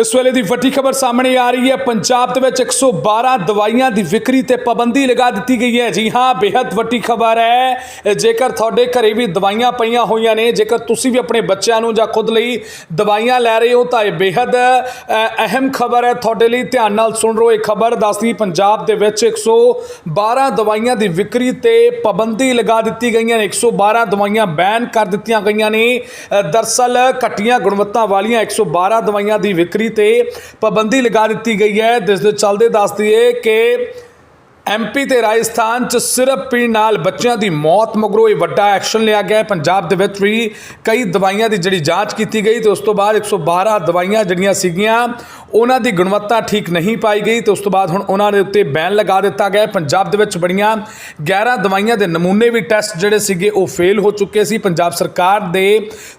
ਇਸ ਵੇਲੇ ਦੀ ਵੱਡੀ ਖਬਰ ਸਾਹਮਣੇ ਆ ਰਹੀ ਹੈ। ਪੰਜਾਬ ਦੇ ਵਿੱਚ 112 ਦਵਾਈਆਂ ਦੀ ਵਿਕਰੀ ਤੇ ਪਾਬੰਦੀ ਲਗਾ ਦਿੱਤੀ ਗਈ ਹੈ। ਜੀ ਹਾਂ ਬੇहद ਵੱਡੀ ਖਬਰ ਹੈ। ਜੇਕਰ ਤੁਹਾਡੇ ਘਰੇ ਵੀ ਦਵਾਈਆਂ ਪਈਆਂ ਹੋਈਆਂ ਨੇ, ਜੇਕਰ ਤੁਸੀਂ ਵੀ ਆਪਣੇ ਬੱਚਿਆਂ ਨੂੰ ਜਾਂ ਖੁਦ ਲਈ ਦਵਾਈਆਂ ਲੈ ਰਹੇ ਹੋ, ਤਾਂ ਇਹ ਬੇहद ਅਹਿਮ ਖਬਰ ਹੈ। ਤੁਹਾਡੇ ਲਈ ਧਿਆਨ ਨਾਲ ਸੁਣ ਰਹੋ ਇਹ ਖਬਰ। ਦੱਸਦੀ, ਪੰਜਾਬ ਦੇ ਵਿੱਚ 112 ਦਵਾਈਆਂ ਦੀ ਵਿਕਰੀ ਤੇ ਪਾਬੰਦੀ ਲਗਾ ਦਿੱਤੀ ਗਈਆਂ ਨੇ। 112 ਦਵਾਈਆਂ ਬੈਨ ਕਰ ਦਿੱਤੀਆਂ ਗਈਆਂ ਨੇ। ਦਰਸਲ ਘਟੀਆਂ ਗੁਣਵੱਤਾ ਵਾਲੀਆਂ 112 ਦਵਾਈਆਂ ਦੀ ਵਿਕਰੀ ਤੇ ਪਾਬੰਦੀ ਲਗਾ ਦਿੱਤੀ ਗਈ ਹੈ। ਜਿਸ ਦੇ ਚੱਲਦੇ ਦੱਸ ਦਈਏ ਕਿ ਐਮਪੀ ਤੇ ਰਾਜਸਥਾਨ ਚ ਸਿਰਫ ਪੀਣ ਨਾਲ ਬੱਚਿਆਂ ਦੀ ਮੌਤ ਮਗਰੋਂ ਇਹ ਵੱਡਾ ਐਕਸ਼ਨ ਲਿਆ ਗਿਆ ਹੈ। ਪੰਜਾਬ ਦੇ ਵਿੱਚ ਵੀ ਕਈ ਦਵਾਈਆਂ ਦੀ ਜਿਹੜੀ ਜਾਂਚ ਕੀਤੀ ਗਈ ਤੇ ਉਸ ਤੋਂ ਬਾਅਦ 112 ਦਵਾਈਆਂ ਜਿਹੜੀਆਂ ਸੀਗੀਆਂ ਉਹਨਾਂ ਦੀ ਗੁਣਵੱਤਾ ਠੀਕ ਨਹੀਂ ਪਾਈ ਗਈ ਤੇ ਉਸ ਤੋਂ ਬਾਅਦ ਹੁਣ ਉਹਨਾਂ ਦੇ ਉੱਤੇ ਬੈਨ ਲਗਾ ਦਿੱਤਾ ਗਿਆ ਪੰਜਾਬ ਦੇ ਵਿੱਚ ਬੜੀਆਂ 11 ਦਵਾਈਆਂ ਦੇ ਨਮੂਨੇ ਵੀ ਟੈਸਟ ਜਿਹੜੇ ਸੀਗੇ ਉਹ ਫੇਲ ਹੋ ਚੁੱਕੇ ਸੀ। ਪੰਜਾਬ ਸਰਕਾਰ ਦੇ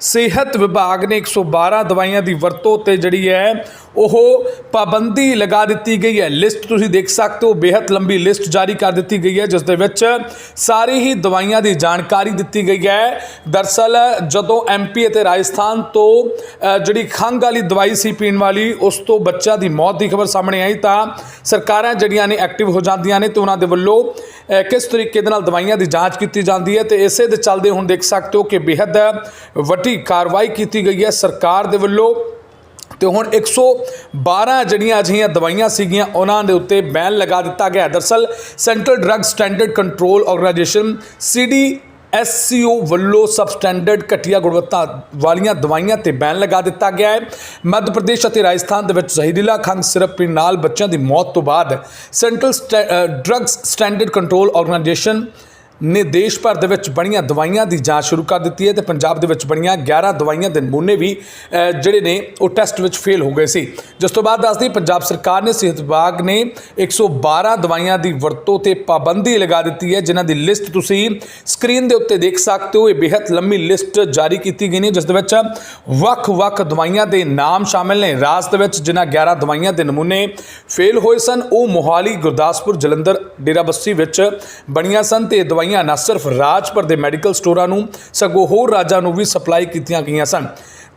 ਸਿਹਤ ਵਿਭਾਗ ਨੇ 112 ਦਵਾਈਆਂ ਦੀ ਵਰਤੋਂ ਤੇ ਜਿਹੜੀ ਹੈ ਉਹ ਪਾਬੰਦੀ ਲਗਾ ਦਿੱਤੀ ਗਈ ਹੈ। ਲਿਸਟ ਤੁਸੀਂ ਦੇਖ ਸਕਦੇ ਹੋ ਬੇहद ਲੰਬੀ ਲਿਸਟ ਜਾਰੀ ਕਰ ਦਿੱਤੀ ਗਈ ਹੈ ਜਿਸ ਦੇ ਵਿੱਚ ਸਾਰੀ ਹੀ ਦਵਾਈਆਂ ਦੀ ਜਾਣਕਾਰੀ ਦਿੱਤੀ ਗਈ ਹੈ। ਦਰਸਲ, ਜਦੋਂ ਐਮਪੀ ਅਤੇ ਰਾਜਸਥਾਨ ਤੋਂ ਜਿਹੜੀ ਖੰਗ ਵਾਲੀ ਦਵਾਈ ਸੀ ਪੀਣ ਵਾਲੀ, ਉਸ ਤੋਂ ਬੱਚਾ ਦੀ ਮੌਤ ਦੀ ਖਬਰ ਸਾਹਮਣੇ ਆਈ ਤਾਂ ਸਰਕਾਰਾਂ ਜਿਹੜੀਆਂ ਨੇ ਐਕਟਿਵ ਹੋ ਜਾਂਦੀਆਂ ਨੇ ਤੇ ਉਹਨਾਂ ਦੇ ਵੱਲੋਂ ਕਿਸ ਤਰੀਕੇ ਦੇ ਨਾਲ ਦਵਾਈਆਂ ਦੀ ਜਾਂਚ ਕੀਤੀ ਜਾਂਦੀ ਹੈ ਤੇ ਇਸੇ ਦੇ ਚਲਦੇ ਹੁਣ ਦੇਖ ਸਕਦੇ ਹੋ ਕਿ ਬੇहद ਵੱਡੀ ਕਾਰਵਾਈ ਕੀਤੀ ਗਈ ਹੈ। ਸਰਕਾਰ ਦੇ ਵੱਲੋਂ ਤੇ ਹੁਣ 112 ਜਿਹੜੀਆਂ ਅਜਿਹੀਆਂ ਦਵਾਈਆਂ ਸੀਗੀਆਂ, ਉਹਨਾਂ ਦੇ ਉੱਤੇ ਬੈਨ ਲਗਾ ਦਿੱਤਾ ਗਿਆ ਹੈ। ਦਰਸਲ central drug standard control organisation CD SCO ਵੱਲੋਂ ਸਬਸਟੈਂਡਰਡ ਘਟੀਆ ਗੁਣਵੱਤਾ ਵਾਲੀਆਂ ਦਵਾਈਆਂ ਤੇ ਬੈਨ ਲਗਾ ਦਿੱਤਾ ਗਿਆ ਹੈ ਮੱਧ ਪ੍ਰਦੇਸ਼ ਅਤੇ ਰਾਜਸਥਾਨ ਦੇ ਵਿੱਚ ਜ਼ਹਿਰੀਲਾ ਖੰਘ ਸਿਰਪ ਪੀਣ ਨਾਲ ਬੱਚਿਆਂ ਦੀ ਮੌਤ ਤੋਂ ਬਾਅਦ central drugs standard control organisation ਨੇ ਦੇਸ਼ ਭਰ ਦੇ ਵਿੱਚ ਬਣੀਆਂ ਦਵਾਈਆਂ ਦੀ ਜਾਂਚ ਸ਼ੁਰੂ ਕਰ ਦਿੱਤੀ ਹੈ ਤੇ ਪੰਜਾਬ ਦੇ ਵਿੱਚ ਬਣੀਆਂ 11 ਦਵਾਈਆਂ ਦੇ ਨਮੂਨੇ ਵੀ ਜਿਹੜੇ ਨੇ ਉਹ ਟੈਸਟ ਵਿੱਚ ਫੇਲ ਹੋ ਗਏ ਸੀ। ਜਿਸ ਤੋਂ ਬਾਅਦ ਦੱਸਦੀ ਪੰਜਾਬ ਸਰਕਾਰ ਨੇ ਸਿਹਤ ਵਿਭਾਗ ਨੇ 112 ਦਵਾਈਆਂ ਦੀ ਵਰਤੋਂ ਤੇ ਪਾਬੰਦੀ ਲਗਾ ਦਿੱਤੀ ਹੈ, ਜਿਨ੍ਹਾਂ ਦੀ ਲਿਸਟ ਤੁਸੀਂ ਸਕਰੀਨ ਦੇ ਉੱਤੇ ਦੇਖ ਸਕਦੇ ਹੋ। ਇਹ ਬੇहद ਲੰਮੀ ਲਿਸਟ ਜਾਰੀ ਕੀਤੀ ਗਈ ਨੇ, ਜਿਸ ਦੇ ਵਿੱਚ ਵੱਖ-ਵੱਖ ਦਵਾਈਆਂ ਦੇ ਨਾਮ ਸ਼ਾਮਿਲ ਨੇ। ਰਾਜ ਦੇ ਵਿੱਚ ਜਿਨ੍ਹਾਂ 11 ਦਵਾਈਆਂ ਦੇ ਨਮੂਨੇ ਫੇਲ ਹੋਏ ਸਨ, ਉਹ ਮੋਹਾਲੀ, ਗੁਰਦਾਸਪੁਰ, ਜਲੰਧਰ, ਡੇਰਾਬੱਸੀ ਵਿੱਚ ਬਣੀਆਂ ਸਨ ਤੇ ਇਹ ਦਵਾਈਆਂ ਨਾ ਸਿਰਫ ਰਾਜ ਭਰ ਦੇ ਮੈਡੀਕਲ ਸਟੋਰਾਂ ਨੂੰ, ਸਗੋਂ ਹੋਰ ਰਾਜਾਂ ਨੂੰ ਵੀ ਸਪਲਾਈ ਕੀਤੀਆਂ ਗਈਆਂ ਸਨ।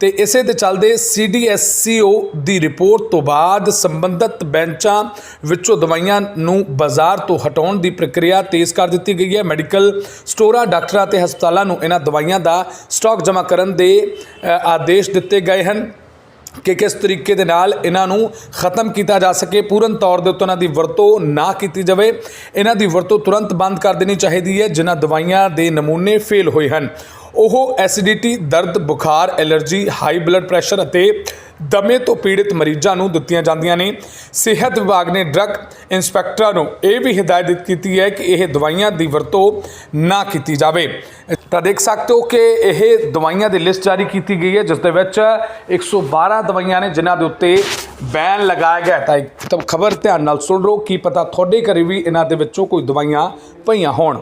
ਤੇ ਇਸੇ ਦੇ ਚੱਲਦੇ ਸੀਡੀਐਸਸੀਓ ਦੀ ਰਿਪੋਰਟ ਤੋਂ ਬਾਅਦ ਸੰਬੰਧਿਤ ਬੈਂਚਾਂ ਵਿੱਚੋਂ ਦਵਾਈਆਂ ਨੂੰ ਬਾਜ਼ਾਰ ਤੋਂ ਹਟਾਉਣ ਦੀ ਪ੍ਰਕਿਰਿਆ ਤੇਜ਼ ਕਰ ਦਿੱਤੀ ਗਈ ਹੈ। ਮੈਡੀਕਲ ਸਟੋਰਾਂ, ਡਾਕਟਰਾਂ ਤੇ ਹਸਪਤਾਲਾਂ ਨੂੰ ਇਹਨਾਂ ਦਵਾਈਆਂ ਦਾ ਸਟਾਕ ਜਮ੍ਹਾਂ ਕਰਨ ਦੇ ਆਦੇਸ਼ ਦਿੱਤੇ ਗਏ ਹਨ। ਕਿ ਕਿਸ ਤਰੀਕੇ ਦੇ ਨਾਲ ਇਹਨਾਂ ਨੂੰ ਖਤਮ ਕੀਤਾ ਜਾ ਸਕੇ, ਪੂਰਨ ਤੌਰ ਦੇ ਉੱਤੇ ਇਹਨਾਂ ਦੀ ਵਰਤੋਂ ਨਾ ਕੀਤੀ ਜਾਵੇ। ਇਹਨਾਂ ਦੀ ਵਰਤੋਂ ਤੁਰੰਤ ਬੰਦ ਕਰ ਦੇਣੀ ਚਾਹੀਦੀ ਹੈ, ਜਿਨ੍ਹਾਂ ਦਵਾਈਆਂ ਦੇ ਨਮੂਨੇ ਫੇਲ ਹੋਏ ਹਨ। ਉਹ ਐਸਿਡਿਟੀ, ਦਰਦ, ਬੁਖਾਰ, ਐਲਰਜੀ, ਹਾਈ ਬਲੱਡ ਪ੍ਰੈਸ਼ਰ ਅਤੇ ਦਮੇ ਤੋਂ ਪੀੜਿਤ ਮਰੀਜ਼ਾਂ ਨੂੰ ਦਿੱਤੀਆਂ ਜਾਂਦੀਆਂ ਨੇ। ਸਿਹਤ ਵਿਭਾਗ ਨੇ ਡਰੱਗ ਇੰਸਪੈਕਟਰਾਂ ਨੂੰ ਇਹ ਵੀ ਹਦਾਇਤ ਕੀਤੀ ਹੈ ਕਿ ਇਹ ਦਵਾਈਆਂ ਦੀ ਵਰਤੋਂ ਨਾ ਕੀਤੀ ਜਾਵੇ। ਤਾਂ ਦੇਖ ਸਕਦੇ ਹੋ ਕਿ ਇਹ ਦਵਾਈਆਂ ਦੀ ਲਿਸਟ ਜਾਰੀ ਕੀਤੀ ਗਈ ਹੈ ਜਿਸ ਦੇ ਵਿੱਚ 112 ਦਵਾਈਆਂ ਨੇ ਜਿਨ੍ਹਾਂ ਦੇ ਉੱਤੇ ਬੈਨ ਲਗਾਇਆ ਗਿਆ ਤਾਂ ਇੱਕ ਖਬਰ ਧਿਆਨ ਨਾਲ ਸੁਣ ਲਓ, ਕੀ ਪਤਾ ਤੁਹਾਡੇ ਘਰੇ ਵੀ ਇਹਨਾਂ ਦੇ ਵਿੱਚੋਂ ਕੋਈ ਦਵਾਈਆਂ ਪਈਆਂ ਹੋਣ।